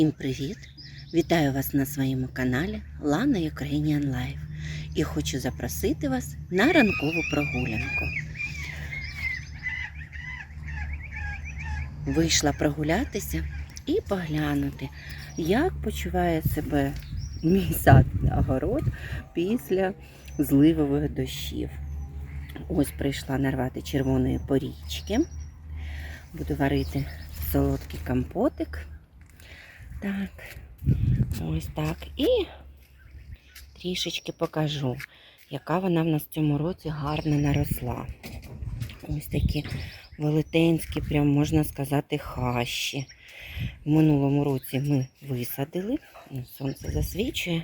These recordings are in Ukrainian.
Всім привіт! Вітаю вас на своєму каналі Lana Ukrainian Life і хочу запросити вас на ранкову прогулянку. Вийшла прогулятися і поглянути, як почуває себе мій сад огород після зливових дощів. Ось прийшла нарвати червоної порічки. Буду варити солодкий компотик. Так, ось так. І трішечки покажу, яка вона в нас в цьому році гарно наросла. Ось такі велетенські, прям можна сказати, хащі. В минулому році ми висадили. Сонце засвічує.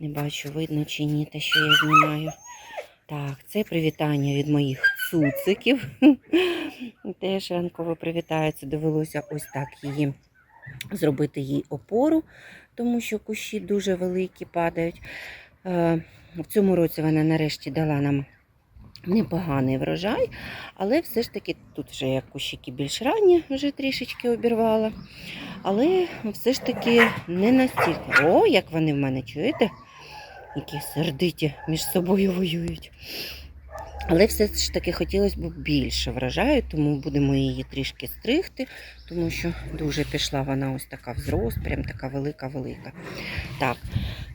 Не бачу, видно чи ні, те, що я знімаю. Так, це привітання від моїх цуциків. Теж ранково привітається. Довелося ось так її зробити їй опору, тому що кущі дуже великі падають. Е, В цьому році вона нарешті дала нам непоганий врожай, але все ж таки тут вже як кущики більш ранні, вже трішечки обірвала. Але все ж таки не настільки. О, як вони в мене чуєте? Які сердиті між собою воюють. Але все ж таки хотілося б більше врожаю, тому будемо її трішки стригти, тому що дуже пішла вона ось така в прям така велика-велика. Так,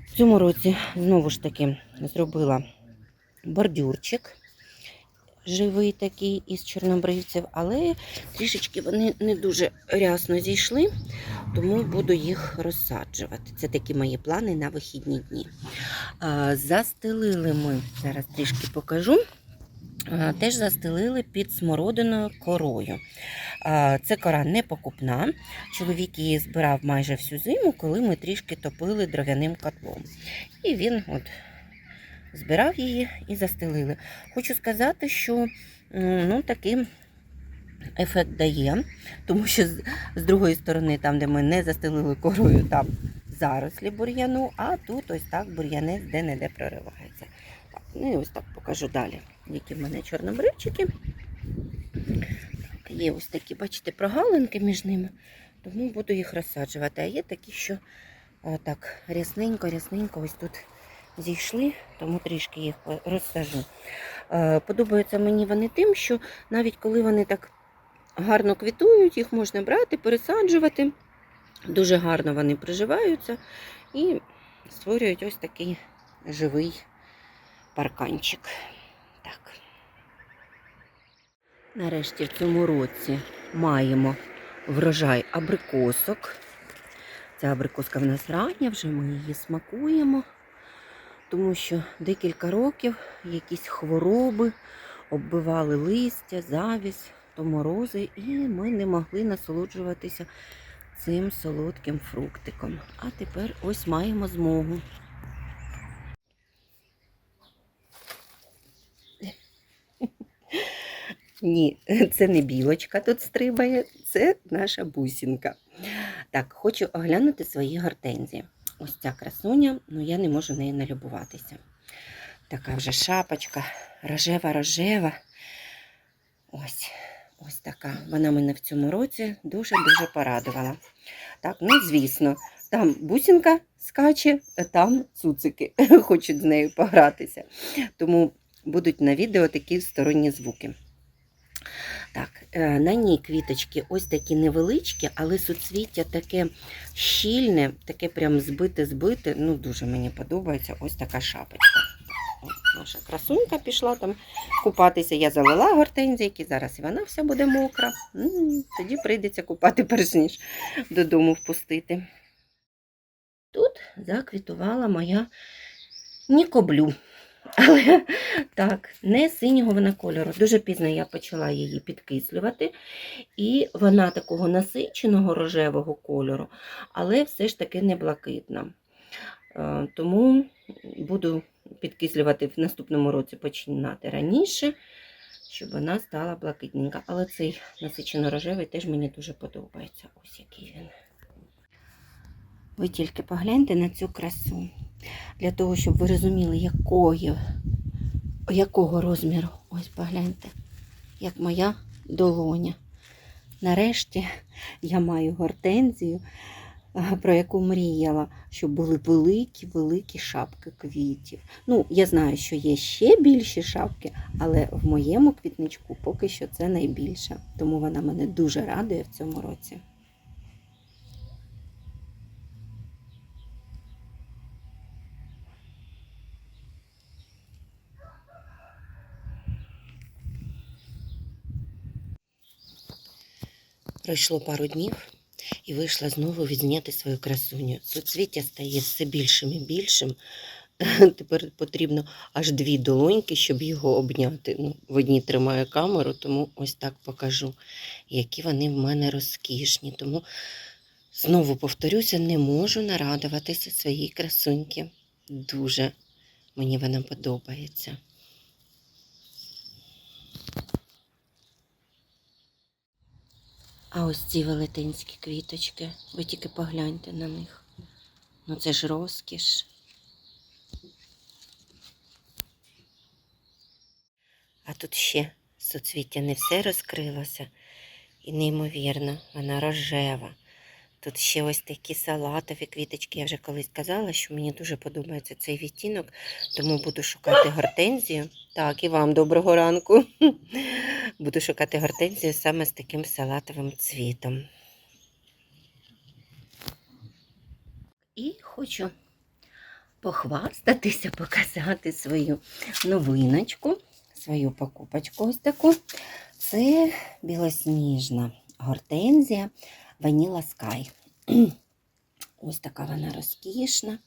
в цьому році знову ж таки зробила бордюрчик живий такий із чорнобривців, але трішечки вони не дуже рясно зійшли, тому буду їх розсаджувати. Це такі мої плани на вихідні дні. Застелили ми, зараз трішки покажу. А, Теж застелили під смородиною корою. Це кора не покупна. Чоловік її збирав майже всю зиму, коли ми трішки топили дров'яним котлом. І він от збирав її і застелили. Хочу сказати, що ну, такий ефект дає, тому що з другої сторони, там, де ми не застелили корою, там зарослі бур'яну, а тут ось так бур'янець де-не-де проривається. Ну і ось так покажу далі, які в мене чорнобривчики. Є ось такі, бачите, прогалинки між ними, тому буду їх розсаджувати. А є такі, що так рясненько, рясненько ось тут зійшли, тому трішки їх розсажу. Е, Подобаються мені вони тим, що навіть коли вони так гарно квітують, їх можна брати, пересаджувати. Дуже гарно вони приживаються і створюють ось такий живий парканчик. Так. Нарешті в цьому році маємо врожай абрикосок. Ця абрикоска в нас рання, вже ми її смакуємо, тому що декілька років якісь хвороби оббивали листя, завість, то морози, і ми не могли насолоджуватися цим солодким фруктиком. А тепер ось маємо змогу. Ні, це не білочка тут стрибає, це наша бусінка. Так, хочу оглянути свої гортензії. Ось ця красуня, ну я не можу нею налюбуватися. Така вже шапочка, рожева-рожева. Ось, ось така. Вона мене в цьому році дуже-дуже порадувала. Так, ну звісно, там бусінка скаче, а там цуцики хочуть з нею погратися. Тому будуть на відео такі сторонні звуки. Так, е, на ній квіточки ось такі невеличкі, але суцвіття таке щільне, таке прям збите-збите. Ну, дуже мені подобається ось така шапочка. Наша красунька пішла там купатися. Я залила гортензійки, зараз і вона вся буде мокра. Тоді прийдеться купати перш ніж додому впустити. Тут заквітувала моя нікоблю. Але так, не синього вона кольору. Дуже пізно я почала її підкислювати. І вона такого насиченого рожевого кольору, але все ж таки не блакитна. Е, Тому буду підкислювати в наступному році починати раніше, щоб вона стала блакитненька. Але цей насичено-рожевий теж мені дуже подобається. Ось який він. Ви тільки погляньте на цю красу. Для того, щоб ви розуміли, якої, якого розміру. Ось погляньте, як моя долоня. Нарешті я маю гортензію е, про яку мріяла, щоб були великі-великі шапки квітів. Ну, я знаю, що є ще більші шапки, але в моєму квітничку поки що це найбільша. Тому вона мене дуже радує в цьому році. Пройшло пару днів і вийшла знову відзняти свою красуню. Суцвіття стає все більшим і більшим. Тепер потрібно аж дві долоньки, щоб його обняти. Ну, в одній тримаю камеру, тому ось так покажу, які вони в мене розкішні. Тому знову повторюся, не можу нарадуватися своїй красуньки. Дуже мені вона подобається. А ось ці велетенські квіточки, ви тільки погляньте на них. Ну це ж розкіш. А тут ще суцвіття не все розкрилося. І неймовірно, вона рожева. Тут ще ось такі салатові квіточки. Я вже колись казала, що мені дуже подобається цей відтінок, тому буду шукати гортензію. Так, і вам доброго ранку. Буду шукати гортензію саме з таким салатовим цвітом. І хочу похвастатися, показати свою новиночку, свою покупочку ось таку. Це білосніжна гортензія Vanilla Sky. Ось така вона розкішна.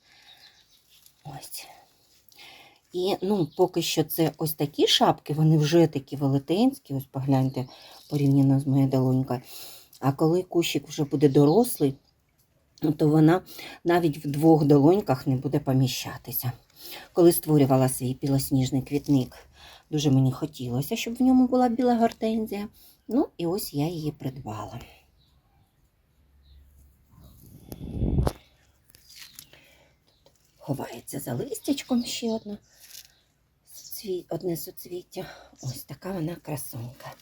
Ось. І ну, поки що це ось такі шапки, вони вже такі велетенські, ось погляньте, порівняно з моєю долонькою. А коли кущик вже буде дорослий, то вона навіть в двох долоньках не буде поміщатися. Коли створювала свій білосніжний квітник, дуже мені хотілося, щоб в ньому була біла гортензія. Ну, і ось я її придбала. Ховається за листячком ще одна. Одне суцвіття. Ось така вона красунька.